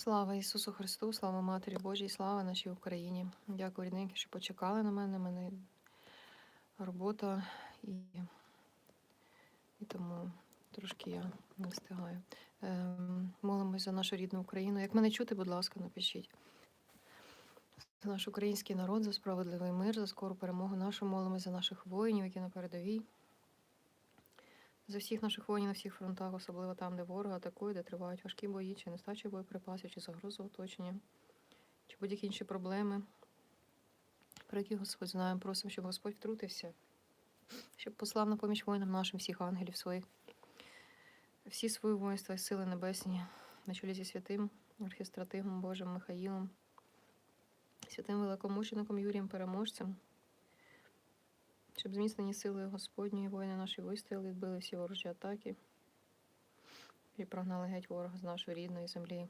Слава Ісусу Христу, слава Матері Божій, слава нашій Україні. Дякую, рідненькі, що почекали на мене. У мене робота і, і тому трошки я не встигаю. Ем, молимось за нашу рідну Україну. Як мене чути, будь ласка, напишіть. За наш український народ, за справедливий мир, за скору перемогу нашу. Молимось за наших воїнів, які на передовій. За всіх наших воїнів на всіх фронтах, особливо там, де ворог атакує, де тривають важкі бої, чи нестача боєприпасів, чи загроза оточення, чи будь-які інші проблеми, про які Господь знає. Просимо, щоб Господь втрутився, щоб послав на поміч воїнам нашим всіх ангелів своїх, всі свої воїнства і сили небесні, на чолі зі святим архістратигом Божим Михаїлом, святим великомучеником Юрієм Переможцем щоб зміцнені сили Господні, воїни наші вистояли, відбили всі ворожі атаки і прогнали геть ворога з нашої рідної землі.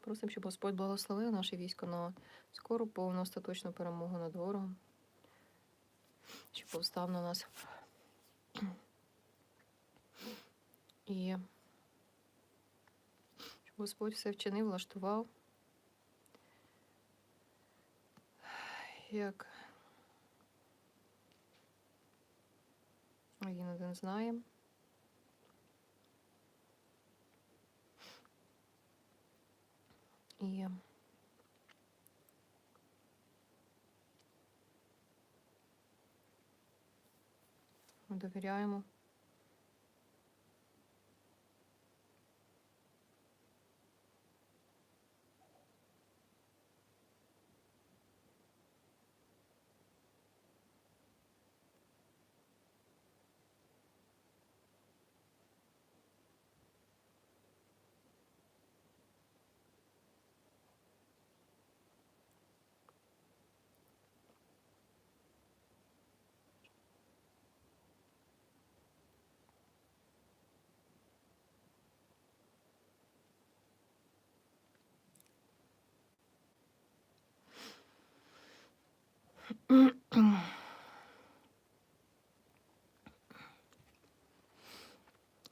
Просимо, щоб Господь благословив наше військо на скору повну остаточну перемогу над ворогом, щоб повстав на нас. І щоб Господь все вчинив, влаштував. Як Він один знає. І довіряємо.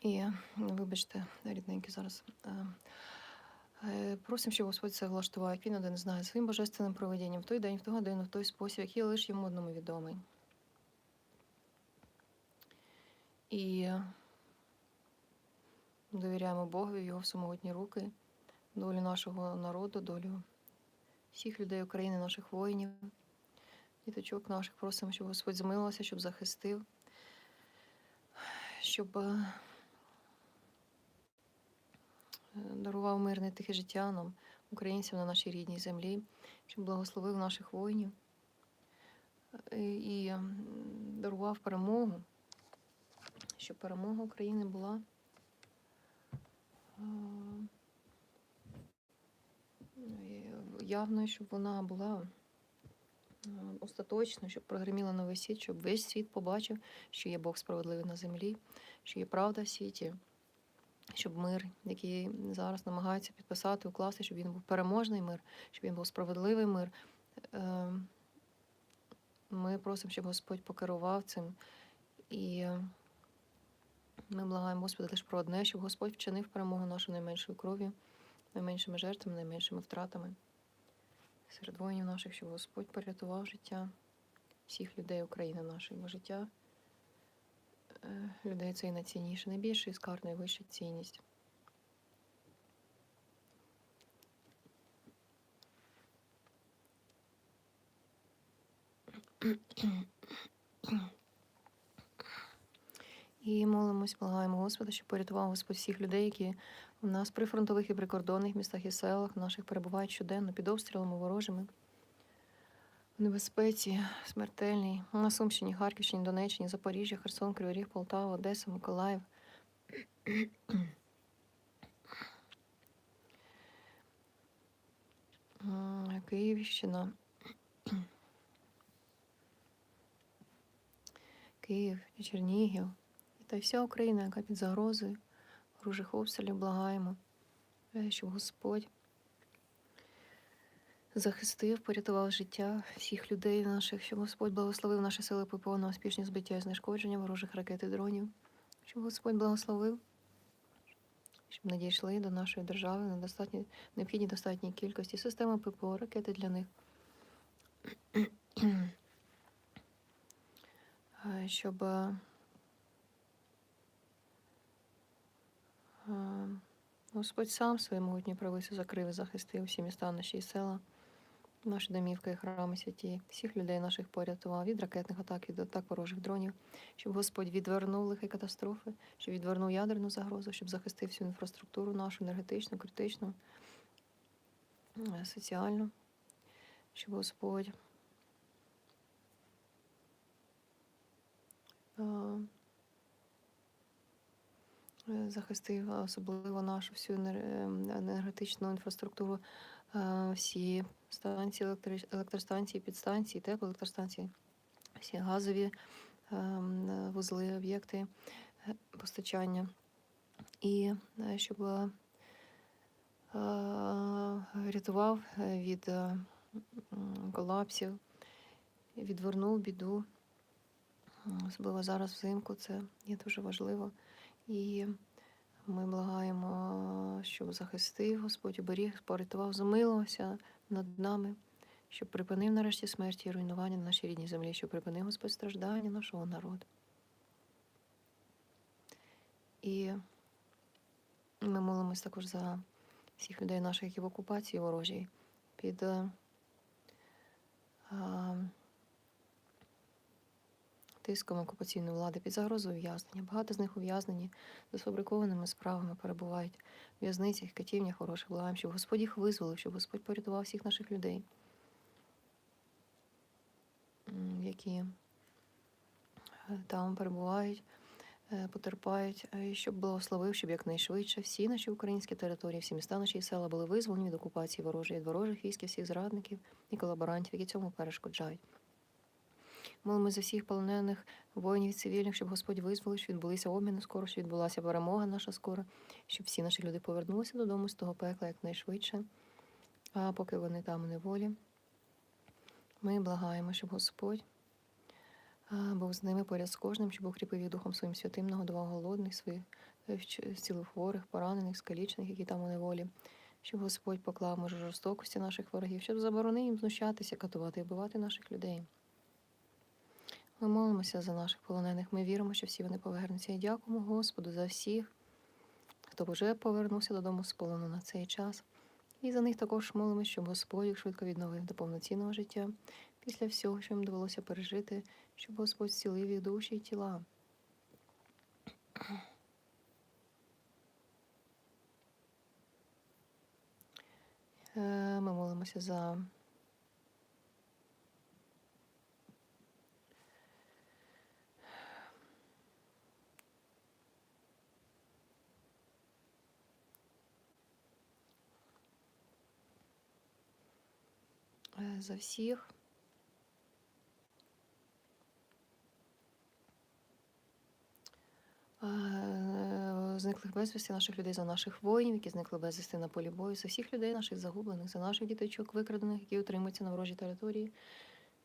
І вибачте, рідненькі зараз. е, е, Просимо, щоб Господь це влаштував, як він один знає своїм божественним проведінням в той день, в ту годину, в той спосіб, який лише йому одному відомий. І довіряємо в його всемогутні руки, долю нашого народу, долю всіх людей України, наших воїнів, діточок наших. Просимо, щоб Господь змилився, щоб захистив, щоб е, дарував мирне тихе життя нам, українцям на нашій рідній землі, щоб благословив наших воїнів е, і дарував перемогу, щоб перемога України була е, е, щоб вона була е, остаточною, щоб прогреміла на весь світ, щоб весь світ побачив, що є Бог справедливий на землі, що є правда в світі щоб мир, який зараз намагаються підписати, укласти, щоб він був переможний мир, щоб він був справедливий мир. Е, Ми просимо, щоб Господь покерував цим. І ми благаємо Господа лише про одне, щоб Господь вчинив перемогу нашу найменшою кров'ю, найменшими жертвами, найменшими втратами серед воїнів наших, щоб Господь порятував життя всіх людей України нашої, бо життя е, людей це і найцінніше, найбільший скарб, найвища цінність. І молимось, благаємо Господа, щоб порятував Господь всіх людей, які у нас при фронтових і прикордонних містах і селах наших перебувають щоденно під обстрілами ворожими. В небезпеці, смертельній. На Сумщині, Харківщині, Донеччині, Запоріжжя, Херсон, Кривий Ріг, Полтава, Одеса, Миколаїв. Київщина. Київ і Чернігів. Та й вся Україна, яка під загрозою ворожих обстрілів, благаємо, е, щоб Господь захистив, порятував життя всіх людей наших, щоб Господь благословив наші сили ППО на успішні збиття і знешкодження ворожих ракет і дронів, щоб Господь благословив щоб надійшли до нашої держави на достатній необхідній достатній кількості системи ППО, ракети для них. Е, Щоб Господь сам свої могутні правиці закрив і захистив всі міста наші і села, наші домівки храми святі, всіх людей наших порятував від ракетних атак, від атак ворожих дронів, щоб Господь відвернув лихі катастрофи, щоб відвернув ядерну загрозу, щоб захистив всю інфраструктуру нашу енергетичну, критичну, соціальну, щоб Господь захистив особливо нашу всю е, енергетичну інфраструктуру, е, всі станції, електростанції, підстанції, теплоелектростанції, всі газові е, вузли, об'єкти е, постачання. І е, щоб е, е, рятував е, від е, колапсів, відвернув біду. Особливо зараз взимку це є дуже важливо. І ми благаємо, щоб захистив Господь, оберіг, порятував, змилувався над нами, щоб припинив нарешті смерті і руйнування на нашій рідній землі, щоб припинив Господь страждання нашого народу. І ми молимось також за всіх людей наших, які в окупації ворожій, під а, тиском окупаційної влади, під загрозою ув'язнення. Багато з них ув'язнені за сфабрикованими справами перебувають в в'язницях, катівнях хороших. Благаємо, щоб Господь їх визволив, щоб Господь порятував всіх наших людей, які там перебувають, потерпають, щоб благословив, щоб якнайшвидше всі наші українські території, всі міста наші села були визволені від окупації ворожої, від ворожих військ, всіх зрадників і колаборантів, які цьому перешкоджають. Молимо за всіх полонених воїнів цивільних, щоб Господь визволив, щоб відбулися обміни скоро, щоб відбулася перемога наша скоро, щоб всі наші люди повернулися додому з того пекла якнайшвидше. А поки вони там у неволі, ми благаємо, щоб Господь був з ними поряд з кожним, щоб укріпив їх Духом своїм святим, нагодував голодних, своїх е, зцілив хворих, поранених, скалічених, які там у неволі. Щоб Господь поклав може жорстокості наших ворогів, щоб заборонив їм знущатися, катувати і вбивати наших людей. Ми молимося за наших полонених. Ми віримо, що всі вони повернуться. І дякуємо Господу за всіх, хто вже повернувся додому з полону на цей час. І за них також молимося, щоб Господь їх швидко відновив до повноцінного життя після всього, що їм довелося пережити, щоб Господь зцілив їх душі і тіла. Е, Ми молимося за за всіх. е, Зниклих безвісти наших людей за наших воїнів, які зникли безвісти на полі бою, за всіх людей наших загублених, за наших діточок викрадених, які утримуються на ворожій території.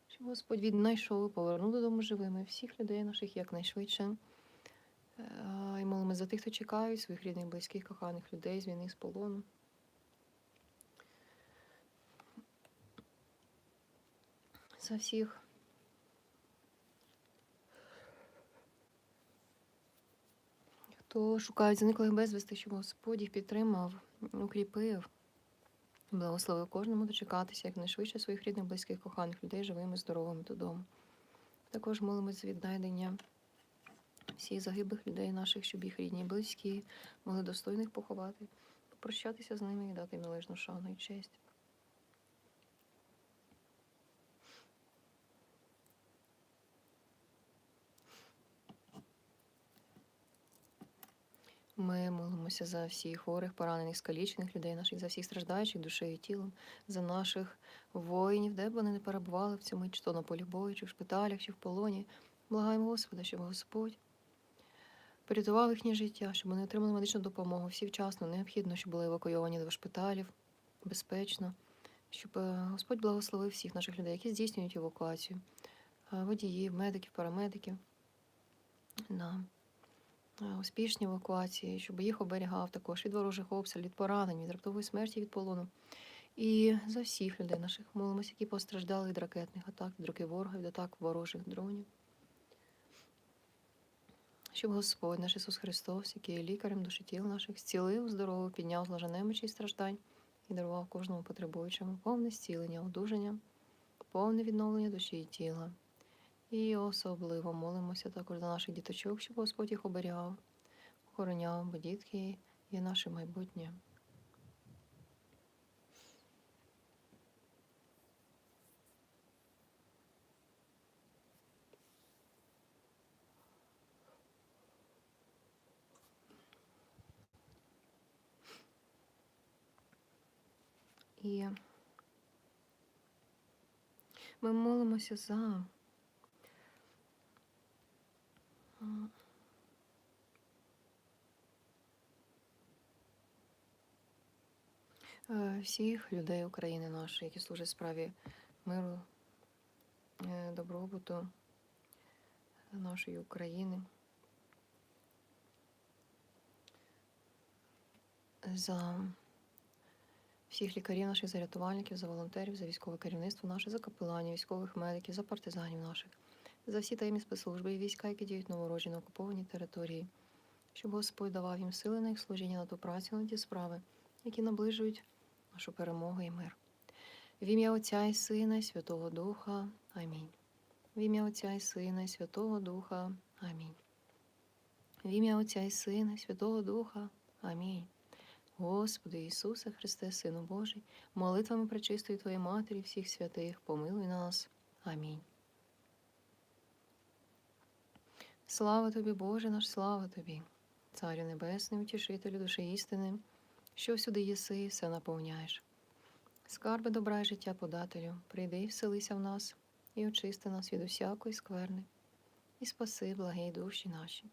Щоб Господь віднайшов, і повернув додому живими всіх людей наших якнайшвидше. Е, І молимо за тих, хто чекають своїх рідних, близьких, коханих людей з війни з полону. За всіх. Хто шукають зниклих безвісти, щоб Господь їх підтримав, укріпив, благословив кожному дочекатися якнайшвидше своїх рідних, близьких, коханих людей живими, здоровими додому. Також молимось за віднайдення всіх загиблих людей наших, щоб їх рідні і близькі могли достойних поховати, попрощатися з ними і дати належну шану і честь. Ми молимося за всіх хворих, поранених, скалічених людей наших, за всіх страждаючих душею і тілом, за наших воїнів, де б вони не перебували в цьому, чи то на полі бою, чи в шпиталях, чи в полоні. Благаємо Господа, щоб Господь порятував їхнє життя, щоб вони отримали медичну допомогу. Всі вчасно необхідно, щоб були евакуйовані до шпиталів безпечно, щоб е, Господь благословив всіх наших людей, які здійснюють евакуацію, е, водіїв, медиків, парамедиків. На е, успішні евакуації, щоб їх оберігав також від ворожих обстрілів, від поранень, від раптової смерті, від полону. І за всіх людей наших молимося, які постраждали від ракетних атак, від руки ворога, від атак ворожих дронів. Щоб Господь наш Ісус Христос, який є лікарем душі тіл наших, зцілив, здоровив, підняв з ложа немочі і страждань і дарував кожному потребуючому повне зцілення, одужання, повне відновлення душі і тіла. І особливо молимося також за наших діточок, щоб Господь їх оберігав, охороняв, бо дітки є наше майбутнє. І ми молимося за всіх людей України нашої, які служать справі миру, е, добробуту нашої України. За всіх лікарів наших, за рятувальників, за волонтерів, за військове керівництво наше, за капеланів, військових медиків, за партизанів наших, за всі таємні спецслужби і війська, які діють на ворожі на окупованій території, щоб Господь давав їм сили на їх служіння на ту працю, на ті справи, які наближують нашу перемогу і мир. В ім'я Отця і Сина, і Святого Духа. Амінь. В ім'я Отця і Сина, і Святого Духа. Амінь. В ім'я Отця і Сина, і Святого Духа. Амінь. Господи Ісусе Христе, Сину Божий, молитвами пречистої Твоєї Матері, всіх святих, помилуй нас. Амінь. Слава тобі, Боже наш, слава тобі, Царю Небесний, утішителю душі істини, що всюди єси, все наповняєш. Скарби добра і життя подателю, прийди і вселися в нас, і очисти нас від усякої скверни, і спаси благі душі наші.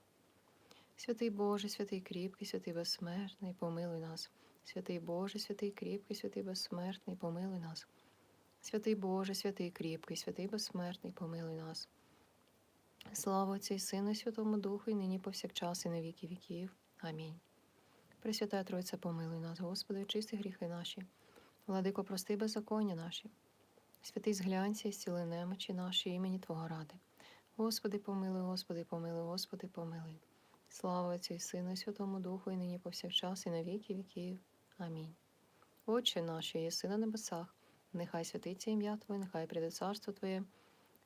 Святий Боже, святий кріпкий, святий безсмертний, помилуй нас. Святий Боже, святий кріпкий, святий безсмертний, помилуй нас. Святий Боже, святий кріпкий, святий безсмертний, помилуй нас. Слава Отцю і Сину, і Святому Духу, і нині повсякчас, і на віки віків. Амінь. Пресвята Тройця, помилуй нас, Господи, очисти гріхи наші. Владико, прости беззаконня наші. Святий зглянься і зціли немочі наші імені Твого ради. Господи, помилуй, Господи, помилуй, Господи, помилуй. Слава Отцю Сину, і Святому Духу, і нині повсякчас, і на віки віків. Амінь. Отче наш, єси на небесах, нехай святиться ім'я Твоє, нехай прийде царство Твоє,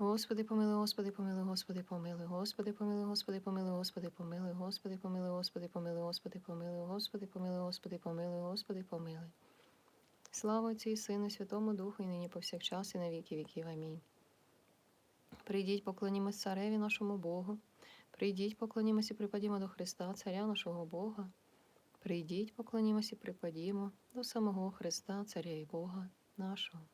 Господи, помилуй, Господи, помилуй, Господи, помилуй, Господи, помилуй, Господи, помилуй, Господи, помилуй, Господи, помилуй, Господи, помилуй, Господи, помилуй, Господи, помилуй, Господи, помилуй, Господи, помилуй. Слава Отцю і Сину, Святому Духу, і нині повсякчас, і на віки віків. Амінь. Прийдіть, поклонімось цареві нашому Богу. Прийдіть, поклонімось і припадімо до Христа, царя нашого Бога. Прийдіть, поклонімось і припадімо до самого Христа, царя і Бога нашого.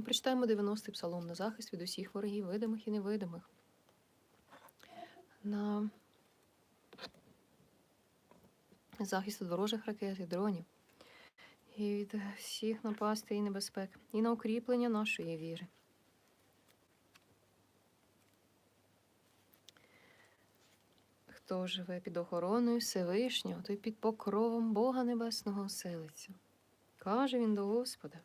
І прочитаємо 90-й псалом на захист від усіх ворогів, видимих і невидимих. На захист від ворожих ракет і дронів. І від всіх напастей і небезпек, і на укріплення нашої віри. Хто живе під охороною Всевишнього, той під покровом Бога Небесного оселиться. Каже він до Господа.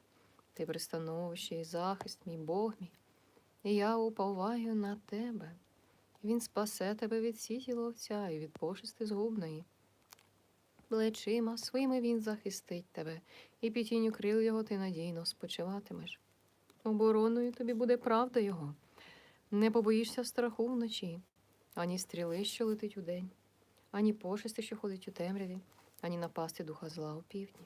Ти пристановище і захист, мій Бог мій, і я уповаю на тебе. Він спасе тебе від сіті ловця і від пошести згубної. Плечима своїми він захистить тебе, і під тінню крил його ти надійно спочиватимеш. Обороною тобі буде правда його. Не побоїшся страху вночі, ані стріли, що летить удень, ані пошести, що ходить у темряві, ані напасти духа зла у півдні.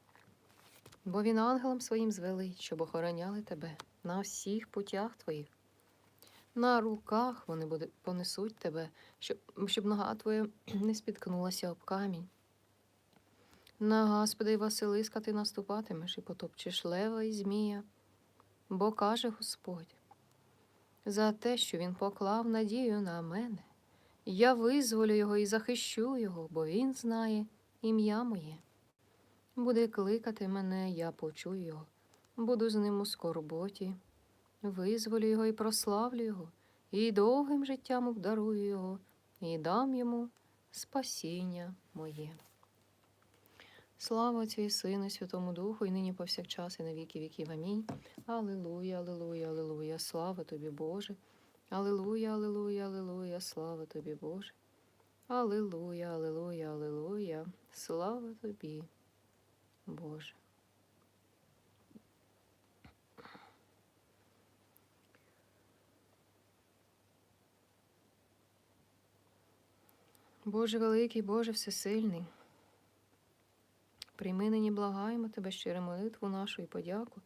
Бо він ангелам своїм звелить, щоб охороняли тебе на всіх путях твоїх. На руках вони буде- понесуть тебе, щоб, щоб нога твоя не спіткнулася об камінь. На Господа й Василиска ти наступатимеш і потопчеш лева і змія, бо каже Господь, за те, що він поклав надію на мене, я визволю його і захищу його, бо він знає ім'я моє. Буде кликати мене, я почую його, буду з ним у скорботі, визволю його і прославлю його, і довгим життям обдарую його, і дам йому спасіння моє. Слава Отцю і Сину, Святому Духу, і нині повсякчас, і на віки віків. Амінь. Алілуя, алілуя, алілуя, слава тобі, Боже. Алілуя, алілуя, алілуя, слава тобі, Боже. Алілуя, алілуя, алілуя, слава тобі, Боже. Боже великий, Боже всесильний. Прийми нині благаємо Тебе щиру молитву нашу і подяку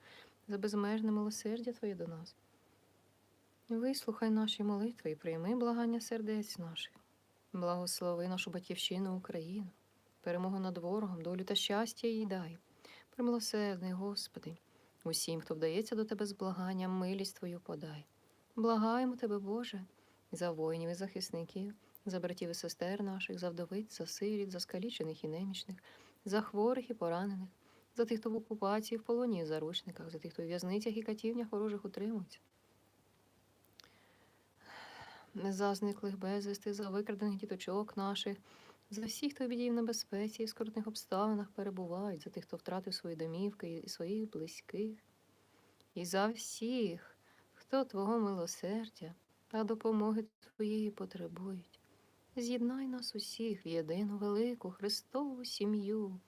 за безмежне милосердя Твоє до нас. Вислухай наші молитви і прийми благання сердець наших. Благослови нашу батьківщину Україну, перемогу над ворогом, долю та щастя їй дай. Примилосердний, Господи, усім, хто вдається до Тебе з благанням, милість Твою подай. Благаємо Тебе, Боже, за воїнів і захисників, за братів і сестер наших, за вдовиць, за сиріт, за скалічених і немічних, за хворих і поранених, за тих, хто в окупації, в полоні і заручниках, за тих, хто в в'язницях і катівнях ворожих утримується. За зниклих безвісти, за викрадених діточок наших, за всіх, хто в біді і в небезпеці і в скрутних обставинах перебувають, за тих, хто втратив свої домівки і своїх близьких, і за всіх, хто Твого милосердя та допомоги Твоєї потребують. З'єднай нас усіх в єдину велику Христову сім'ю,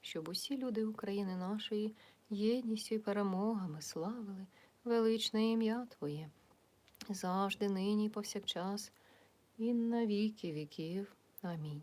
щоб усі люди України нашої єдністю і перемогами славили величне ім'я Твоє, завжди, нині і повсякчас, і на віки віків. Амінь.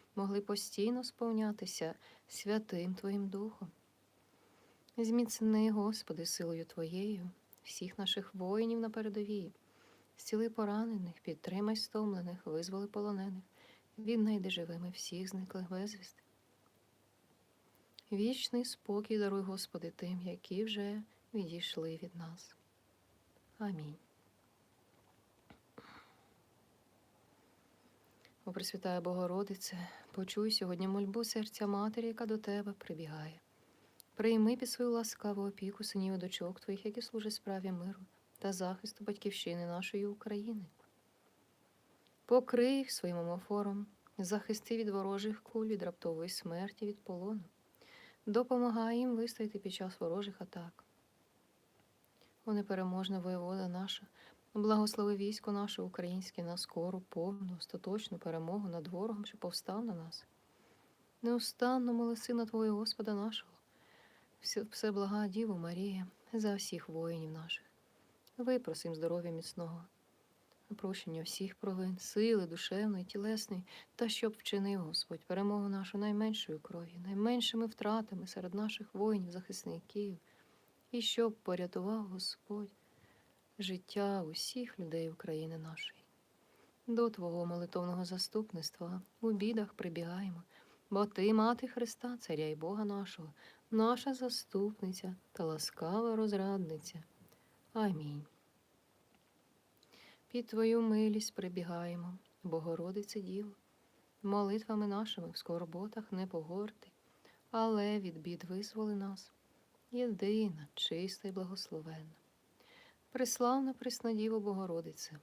могли постійно сповнятися святим Твоїм Духом. Зміцни, Господи, силою Твоєю, всіх наших воїнів на передовій, зціли поранених, підтримай стомлених, визволи полонених, віднайди живими всіх зниклих безвісти. Вічний спокій даруй, Господи, тим, які вже відійшли від нас. Амінь. О Пресвятая Богородице, почуй сьогодні мольбу серця матері, яка до тебе прибігає. Прийми під свою ласкаву опіку синів дочок твоїх, які служать справі миру та захисту батьківщини нашої України. Покрий їх своїм омофором, захисти від ворожих куль, від раптової смерті, від полону. Допомагай їм вистояти під час ворожих атак. О непереможна воєвода наша, благослови військо наше українське на скору, повну, остаточну перемогу над ворогом, що повстав на нас. Неустанно моли Сина Твого Господа нашого, все, все блага Діву Марія, за всіх воїнів наших. Випросим здоров'я міцного, прощення всіх провин, сили душевної, тілесної, та щоб вчинив Господь перемогу нашу найменшою кров'ю, найменшими втратами серед наших воїнів, захисників, і щоб порятував Господь життя усіх людей України нашої. До Твого молитовного заступництва у бідах прибігаємо, бо Ти, мати Христа, Царя і Бога нашого, наша заступниця та ласкава розрадниця. Амінь. Під Твою милість прибігаємо, Богородице Діво, молитвами нашими в скорботах не погорди, але від бід визволи нас, єдина, чиста і благословенна. Преславна Преснодіво Богородице,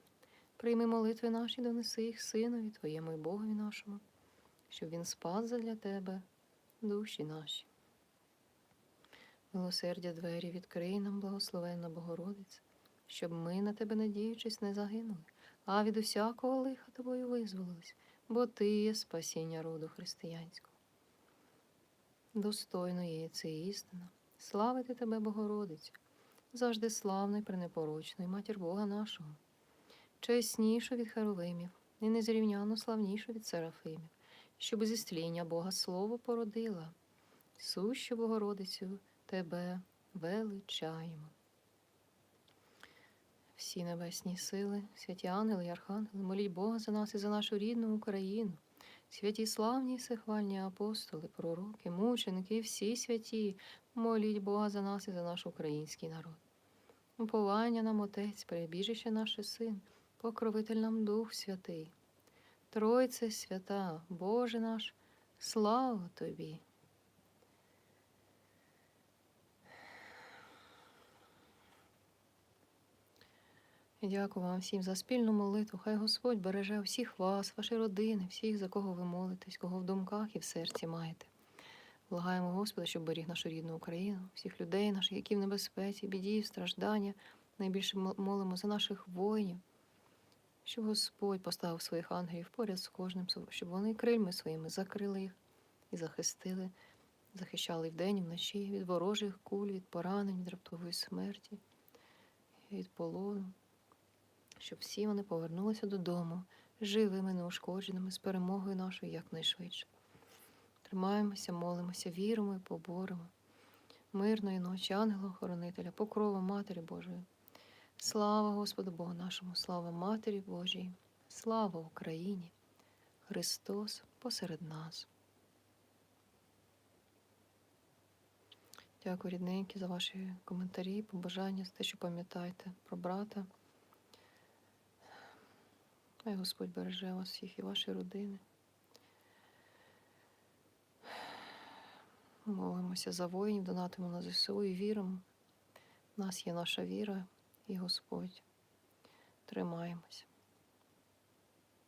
прийми молитви наші, донеси їх Синові Твоєму і Богові нашому, щоб Він спас задля Тебе душі наші. Милосердя двері відкрий нам, благословенна Богородице, щоб ми, на тебе надіючись, не загинули, а від усякого лиха тобою визволились, бо ти є спасіння роду християнського. Достойно є це істина. Славити тебе, Богородицю, завжди пренепорочна, і матір Бога нашого, чеснішу від Херовимів, і незрівняно славнішу від Серафимів, щоб зі стління Бога Слово породила, сущу Богородицю тебе величаємо. Всі небесні сили, святі ангели і архангели, моліть Бога за нас і за нашу рідну Україну. Святі славні всехвальні апостоли, пророки, мученики, всі святі, моліть Бога за нас і за наш український народ. Уповання нам Отець, перебіжище наше Син, покровитель нам Дух Святий. Тройце свята, Боже наш, слава Тобі! Дякую вам всім за спільну молитву. Хай Господь береже всіх вас, ваші родини, всіх, за кого ви молитесь, кого в думках і в серці маєте. Благаємо Господа, щоб беріг нашу рідну Україну, всіх людей наших, які в небезпеці, біді, страждання. Найбільше мо- молимо за наших воїнів, щоб Господь поставив своїх ангелів поряд з кожним, щоб вони крильми своїми закрили їх і захистили, захищали вдень і вночі від ворожих куль, від поранень, від раптової смерті, від полону щоб всі вони повернулися додому живими, неушкодженими, з перемогою нашою якнайшвидше. Тримаємося, молимося, віримо і поборемо. Мирної ночі, ангела-охоронителя, покрова Матері Божої. Слава Господу Богу нашому, слава Матері Божій, слава Україні! Христос посеред нас. Дякую, рідненькі, за ваші коментарі, побажання, за те, що пам'ятаєте про брата. Хай Господь береже вас всіх і ваші родини. Молимося за воїнів, донатимо на ЗСУ і віримо. У нас є наша віра і Господь. Тримаємося.